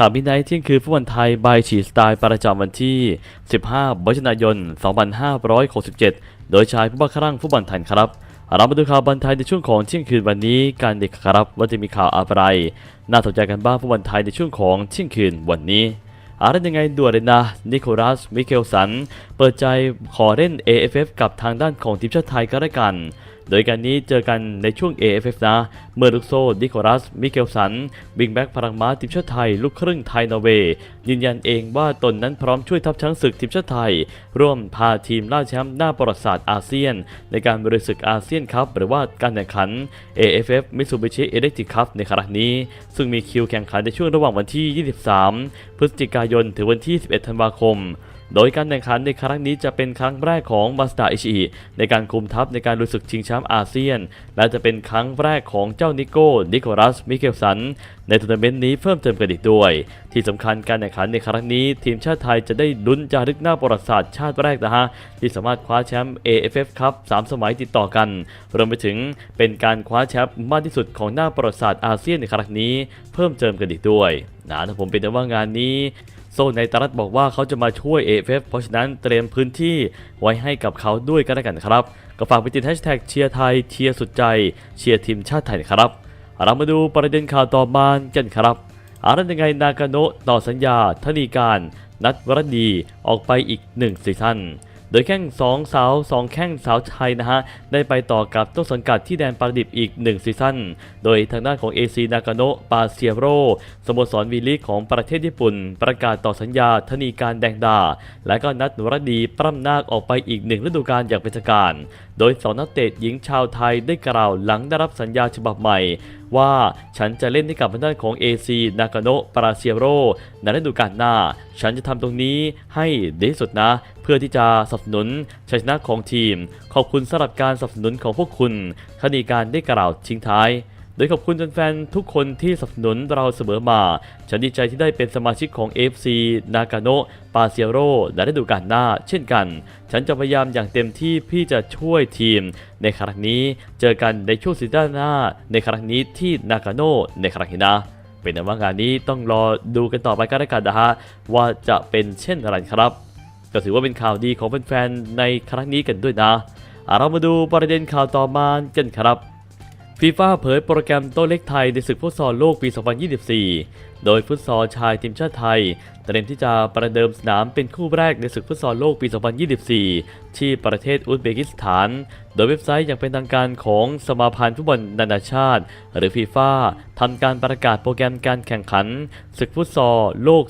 ข่าวมิดไนท์เที่ยงคืนฟุตบอลไทยบายฉีสไตล์ประจำวันที่ 15มิถุนายน 2567 โดยชายผู้บังคับฟุตบอลไทยครับ เรามาดูข่าวบอลไทยในช่วงของเที่ยงคืนวันนี้กันดีครับว่าจะมีข่าวอะไร น่าสนใจกันบ้างฟุตบอลไทยในช่วงของเที่ยงคืนวันนี้อะไรยังไงด่วนเลยนะนิโคลัส มิเคลสัน เปิดใจขอเล่น AFF กับทางด้านของทีมชาติไทยก็ได้กัน โดยการนี้เจอกันในช่วง AFF นะ เมื่อลูกโซ่นิโคลัส มิเคลสัน บิงแบ็กพลังม้าทีมชาติไทย ลูกครึ่งไทยนอร์เวย์ยืนยันเองว่าตนนั้นพร้อมช่วยทัพช้างศึกทีมชาติไทย ร่วมพาทีมล่าแชมป์หน้าประวัติศาสตร์อาเซียน ในการบริสุทธิ์อาเซียนคัพหรือว่าการแข่งขัน AFF Mitsubishi Electric Cup ในครั้งนี้ ซึ่งมีคิวแข่งขันในช่วงระหว่างวันที่ 23 พฤศจิกายนถึงวันที่ 11 ธันวาคม โดยการแข่งขันในครั้งนี้จะเป็นครั้งแรกของมาสดาอิชิในการคุมทัพในการรู้สึกชิงแชมป์อาเซียน และจะเป็นครั้งแรกของเจ้านิโก้ นิโคลัส มิเคลสัน ในทัวร์นาเมนต์นี้เพิ่มเติมกันอีกด้วย ที่สำคัญการแข่งขันในครั้งนี้ ทีมชาติไทยจะได้ลุ้นจารึกหน้าประวัติศาสตร์ชาติแรกนะฮะที่สามารถคว้าแชมป์ AFF ครับ3สมัยติดต่อกัน รวมไปถึงเป็นการคว้าแชมป์มากที่สุดของหน้าประวัติศาสตร์อาเซียนในครั้งนี้ เพิ่มเติมกันอีกด้วยนะถ้าผมเป็นว่างานนี้ โซนในตรัสบอกว่าเขาจะมาช่วย AFF เพราะฉะนั้นเตรียมพื้นที่ไว้ให้กับเขาด้วยก็แล้วกันครับ ก็ฝากไปติดแฮชแท็กเชียร์ไทยเชียร์สุดใจเชียร์ทีมชาติไทยครับ เรามาดูประเด็นข่าวต่อมากันครับอารันยังไงนากาโนะต่อสัญญาธนีการ นัดวรดีออกไปอีกหนึ่งซีซั่น ดยแข้งสองสาวสองแข้งสาวไทยนะฮะได้ไปต่อกับต้นสังกัดที่แดนปาราดิบอีก 1 ซีซั่น โดยทางด้านของ AC นากาโนะปาเซียโรสโมสรวีลีกของประเทศญี่ปุ่น ประกาศต่อสัญญาธนีการแดงดา และก็นัดวรดีปล้ำนาคออกไปอีกหนึ่งฤดูกาลอย่างเป็นทางการ โดยสองนักเตะหญิงชาวไทยได้กล่าวหลังได้รับสัญญาฉบับใหม่ ว่าฉันจะเล่นให้กับทางด้านของ AC นากาโนะปาเซียโรในฤดูกาลหน้า ฉันจะทำตรงนี้ให้ดีสุดนะ พื่อที่จะสนับสนุนชัยชนะของทีม ขอบคุณสำหรับการสนับสนุนของพวกคุณคดีการได้กล่าวทิ้งท้าย โดยขอบคุณแฟนๆทุกคนที่สนับสนุนเราเสมอมา ฉันดีใจที่ได้เป็นสมาชิกของ FC นากาโนะปาเซียโรในฤดูกาลหน้า เช่นกัน ฉันจะพยายามอย่างเต็มที่พี่จะช่วยทีม ในครั้งนี้เจอกันในช่วงซีซั่นหน้า ในครั้งนี้ที่นากาโนะในครั้งนี้นะเป็นแต่ว่างานนี้ต้องรอดูกันต่อไปกันแล้วกันนะฮะว่าจะเป็นเช่นไรครับ ก็ถือว่าเป็นข่าวดีของแฟนๆในครั้งนี้กันด้วยนะเรามาดูประเด็นข่าวต่อมากันครับฟีฟ่าเผยโปรแกรมโต๊ะเล็กไทยในศึกฟุตซอลโลกปี 2024โดยฟุตซอลชายทีมชาติไทย เตรียมที่จะประเดิมสนามเป็นคู่แรกในศึกฟุตซอลโลกปี 2024 ที่ประเทศอุซเบกิสถาน โดยเว็บไซต์อย่างเป็นทางการของสมาพันธ์ฟุตบอลนานาชาติ หรือฟีฟ่าทำการประกาศโปรแกรมการแข่งขัน ศึกฟุตซอลโลก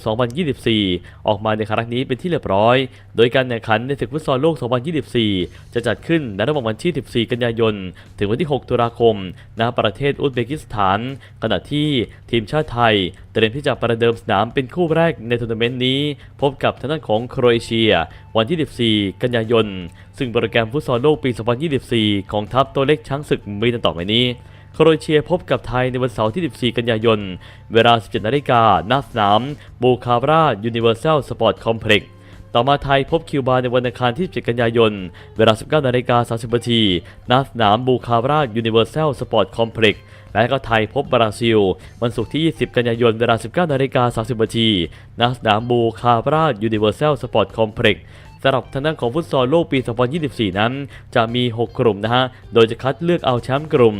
2024 ออกมาในครั้งนี้เป็นที่เรียบร้อย โดยการแข่งขันในศึกฟุตซอลโลก 2024 จะจัดขึ้นในระหว่างวันที่ 14 กันยายน ถึงวันที่ 6 ตุลาคม ณ ประเทศอุซเบกิสถาน ขณะที่ทีมชาติไทยเตรียมที่จะประเดิมสนามเป็นคู่แรกในทัวร์นาเมนต์นี้ พบกับทางด้านของโครเอเชีย วันที่ 14 กันยายน ซึ่งโปรแกรมฟุตซอลโลกปี 2024 ของทัพตัวเล็กช้างศึกมีดังต่อไปนี้โครเอเชียพบกับไทยในวันเสาร์ที่ 14 กันยายน เวลา 17 นาฬิกาณสนามบูคาบรายูนิเวอร์แซลสปอร์ตคอมเพล็กซ์ ต่อมาไทยพบคิวบาในวันอังคารที่ 17 กันยายน เวลา 19นาฬิกา30นาทีณสนามบูคารายูนิเวอร์แซลสปอร์ตคอมเพล็กซ์และก็ไทยพบบราซิล วันศุกร์ที่ 20 กันยายน เวลา 19นาฬิกา30นาทีณสนามบูคารายูนิเวอร์แซลสปอร์ตคอมเพล็กซ์สำหรับทางด้านของฟุตซอลโลกปี 2024 นั้น จะมี 6 กลุ่มนะฮะ โดยจะคัดเลือกเอาแชมป์กลุ่ม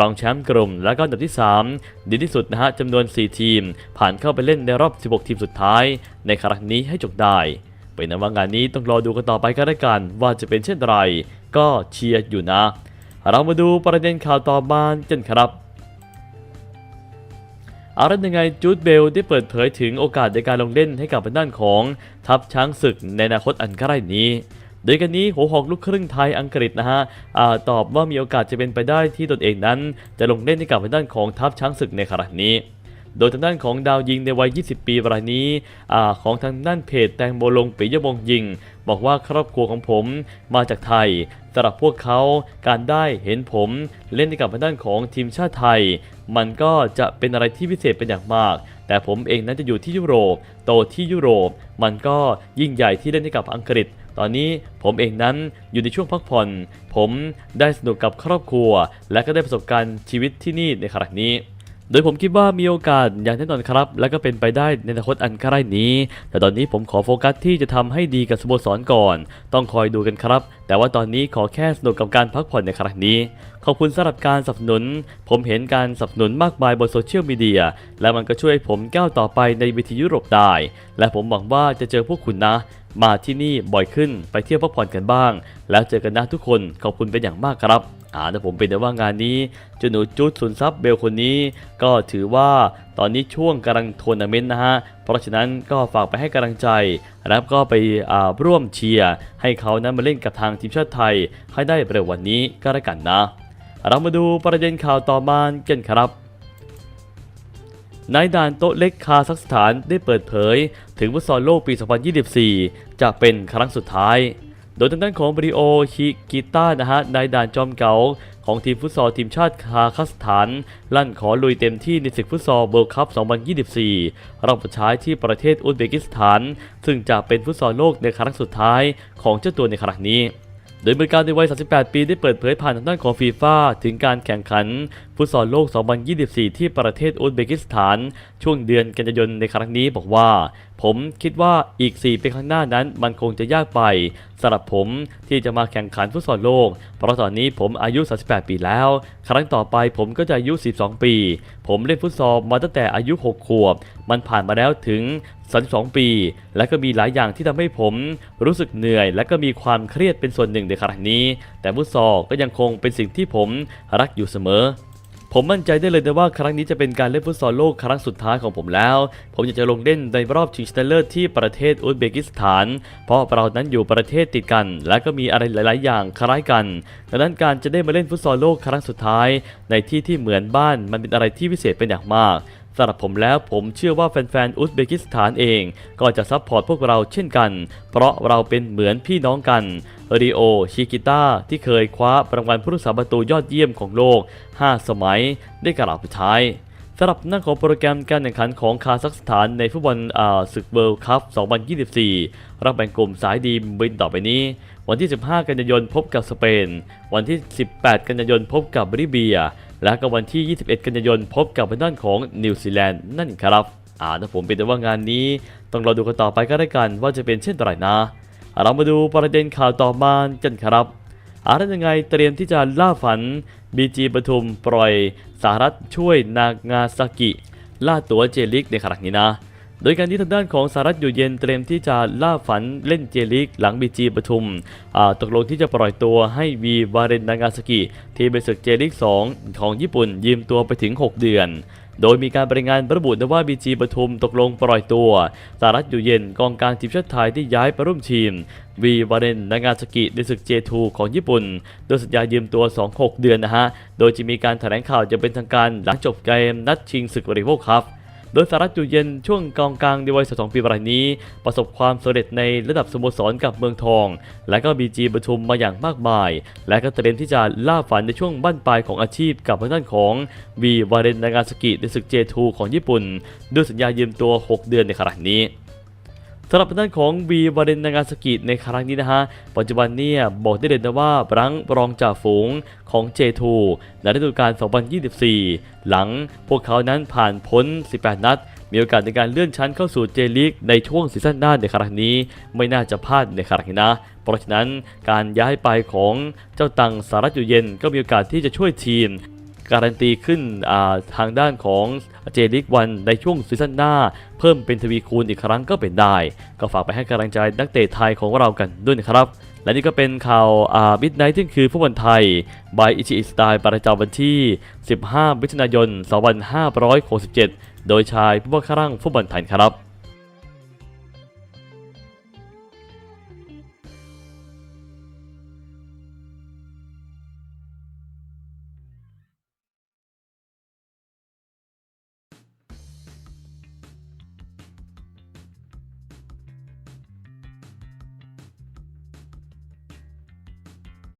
รองแชมป์กลุ่ม และก็อันดับที่ 3 ดีที่สุดนะฮะจำนวน 4 ทีม ผ่านเข้าไปเล่นในรอบ 16 ทีมสุดท้าย ในครั้งนี้ให้จบได้ เป็นนว่างานนี้ต้องรอดูกันต่อไปก็แล้วกัน ว่าจะเป็นเช่นไร ก็เชียร์อยู่นะ เรามาดูประเด็นข่าวต่อมากันครับอาละยังไงจูดเบลได้เปิดเผยถึงโอกาสในการลงเล่นให้กับด้านของทัพช้างศึกในอนาคตอันใกล้นี้ โดยกันนี้หัวหอกลูกครึ่งไทยอังกฤษนะฮะอาตอบว่ามีโอกาสจะเป็นไปได้ที่ตนเองนั้น จะลงเล่นให้กับด้านของทัพช้างศึกในครั้งนี้ โดยทางด้านของดาวยิงในวัย 20 ปีรายนี้อของทางด้านเพจแตงโมลงปิยวงศ์ยิง บอกว่าครอบครัวของผมมาจากไทยสำหรับพวกเขาการได้เห็นผมเล่นในกับทางด้านของทีมชาติไทย มันก็จะเป็นอะไรที่พิเศษเป็นอย่างมาก แต่ผมเองนั้นจะอยู่ที่ยุโรป โตที่ยุโรป มันก็ยิ่งใหญ่ที่เล่นให้กับอังกฤษตอนนี้ผมเองนั้นอยู่ในช่วงพักผ่อน ผมได้สนุกกับครอบครัว และก็ได้ประสบการณ์ชีวิตที่นี่ในครั้งนี้ โดยผมคิดว่ามีโอกาสอย่างแน่นอนครับ และก็เป็นไปได้ในอนาคตอันใกล้นี้ แต่ตอนนี้ผมขอโฟกัสที่จะทำให้ดีกับสโมสรก่อน ต้องคอยดูกันครับ แต่ว่าตอนนี้ขอแค่สนุกกับการพักผ่อนในครั้งนี้ ขอบคุณสำหรับการสนับสนุน ผมเห็นการสนับสนุนมากมายบนโซเชียลมีเดียและมันก็ช่วยผมก้าวต่อไปในวิธียุโรปได้ และผมหวังว่าจะเจอพวกคุณนะ มาที่นี่บ่อยขึ้นไปเที่ยวพักผ่อนกันบ้าง แล้วเจอกันนะทุกคนขอบคุณเป็นอย่างมากครับ อ่าแต่ผมเป็นแต่ว่างานนี้เจาหนูจุดสุนทรัพย์เบลคนนี้ ก็ถือว่าตอนนี้ช่วงกำลังทัวร์นาเมนต์นะฮะ เพราะฉะนั้นก็ฝากไปให้กำลังใจแล้วก็ไปอ่าร่วมเชียร์ให้เขานั้นมาเล่นกับทางทีมชาติไทย ให้ได้เร็ววันนี้ก็แล้วกันนะ เรามาดูประเด็นข่าวต่อมากันครับนายด่านโต๊ะเล็กคาซัคสถานได้เปิดเผย ถึงฟุตซอลโลกปี 2024 จะเป็นครั้งสุดท้าย โดยทางด้านของบริโอชิกิต้านะฮะนายด่านจอมเก่าของทีมฟุตซอลทีมชาติคาซัคสถาน ลั่นขอลุยเต็มที่ในศึกฟุตซอลเวิลด์คัพ 2024 รอบสุดท้ายที่ประเทศอุซเบกิสถาน ซึ่งจะเป็นฟุตซอลโลกในครั้งสุดท้ายของเจ้าตัวในครั้งนี้โดยบริการในวัย 38 ปีได้เปิดเผยผ่านทางด้านของฟีฟ่าถึงการแข่งขันฟุตซอลโลก 2024 ที่ประเทศอุซเบกิสถาน ช่วงเดือนกันยายนในครั้งนี้บอกว่า ผมคิดว่าอีก 4 ปีข้างหน้านั้นมันคงจะยากไปสำหรับผมที่จะมาแข่งขันฟุตซอลโลก เพราะตอนนี้ผมอายุ 38 ปีแล้ว ครั้งต่อไปผมก็จะอายุ 12 ปี ผมเล่นฟุตซอลมาตั้งแต่อายุ 6 ขวบ มันผ่านมาแล้วถึง 32 ปี และก็มีหลายอย่างที่ทำให้ผมรู้สึกเหนื่อย และก็มีความเครียดเป็นส่วนหนึ่งในครั้งนี้ แต่ฟุตซอลก็ยังคงเป็นสิ่งที่ผมรักอยู่เสมอ ผมมั่นใจได้เลยนะว่าครั้งนี้จะเป็นการเล่นฟุตซอลโลกครั้งสุดท้ายของผมแล้ว ผมอยากจะลงเล่นในรอบชิงชนะเลิศที่ประเทศอุซเบกิสถาน เพราะเรานั้นอยู่ประเทศติดกัน และก็มีอะไรหลาย ๆ อย่างคล้ายกัน ดังนั้นการจะได้มาเล่นฟุตซอลโลกครั้งสุดท้าย ในที่ที่เหมือนบ้านมันเป็นอะไรที่พิเศษเป็นอย่างมาก สำหรับผมแล้วผมเชื่อว่าแฟนๆอุซเบกิสถานเอง ก็จะซัพพอร์ตพวกเราเช่นกัน เพราะเราเป็นเหมือนพี่น้องกันริโอ ชิกิต้า ที่เคยคว้ารางวัลผู้รักษาประตูยอดเยี่ยมของโลก 5 สมัยได้กล่าวปิดท้าย สำหรับน้าของโปรแกรมการแข่งขันของคาซัคสถานในฟุตบอลอ่าศึกเวิลด์คัพ 2024 รับแบ่งกลุ่มสายดีบินต่อไปนี้ วันที่ 15 กันยายนพบกับสเปน วันที่ 18 กันยายนพบกับบริเบีย และก็วันที่ 21 กันยายนพบกับทางด้านของนิวซีแลนด์นั่นครับอ่าถ้าผมเป็นแต่ว่างานนี้ ต้องรอดูกันต่อไปก็ได้กันว่าจะเป็นเช่นไรนะ เรามาดูประเด็นข่าวต่อมากันครับ อะไรยังไงเตรียมที่จะล่าฝัน BG ปทุมปล่อยสหรัฐช่วยนางาซากิ ล่าตัวเจลิกในครั้งนี้นะ โดยการที่ทางด้านของสหรัฐอยู่เย็นเตรียมที่จะล่าฝันเล่นเจลิกหลังบีจีปทุมตกลงที่จะปล่อยตัวให้วีวาเรนนางาซากิ ที่เป็นศึกเจลิก2ของญี่ปุ่นยืมตัวไปถึง 6 เดือน โดยมีการรายงานระบุนะว่าบีจีปทุมตกลงปล่อยตัวสารัตอยู่เย็นกองกลางทีมชาติไทยที่ย้ายไปร่วมทีมวีวาเรนนางาซากิในศึก J2 ของญี่ปุ่น โดยสัญญายืมตัว 2-6 เดือนนะฮะ โดยจะมีการแถลงข่าวจะเป็นทางการหลังจบเกมนัดชิงศึกบริโภคครับ โดยสหรัฐอยู่เย็นช่วงกองกลางในวัย12ปีรายนี้ ประสบความสำเร็จในระดับสโมสรกับเมืองทอง และก็บีจีปทุมมาอย่างมากมาย และก็เตรียมที่จะล่าฝันในช่วงบั้นปลายของอาชีพกับทางด้านของวีวาเรนนางาสกิในศึกเจทูของญี่ปุ่น ด้วยสัญญายืมตัว 6 เดือนในขณะนี้ สำหรับด้านของวีวาเรนนางาสกิในครั้งนี้นะฮะ ปัจจุบันเนี่ยบอกได้เลยนะว่ารังรองจ่าฝูงของ J2 ในฤดูกาล 2024 หลังพวกเขานั้นผ่านพ้น 18 นัด มีโอกาสในการเลื่อนชั้นเข้าสู่เจลีกในช่วงซีซั่นหน้าในครั้งนี้ ไม่น่าจะพลาดในครั้งนี้นะ เพราะฉะนั้นการย้ายไปของเจ้าตังสารัตอยู่เย็นก็มีโอกาสที่จะช่วยทีม การันตีขึ้นทางด้านของเจลิกวันในช่วงซีซั่นหน้า เพิ่มเป็นทวีคูณอีกครั้งก็เป็นได้ ก็ฝากไปให้กำลังใจนักเตะไทยของเรากันด้วยนะครับ และนี่ก็เป็นข่าวบิดไนท์ที่คือฟุตบอลไทยบายอิชิอิสไตล์ประจำวันที่ 15มิถุนายน 2567 โดยชายผู้ว่าครั่งฟุตบอลไทยครับ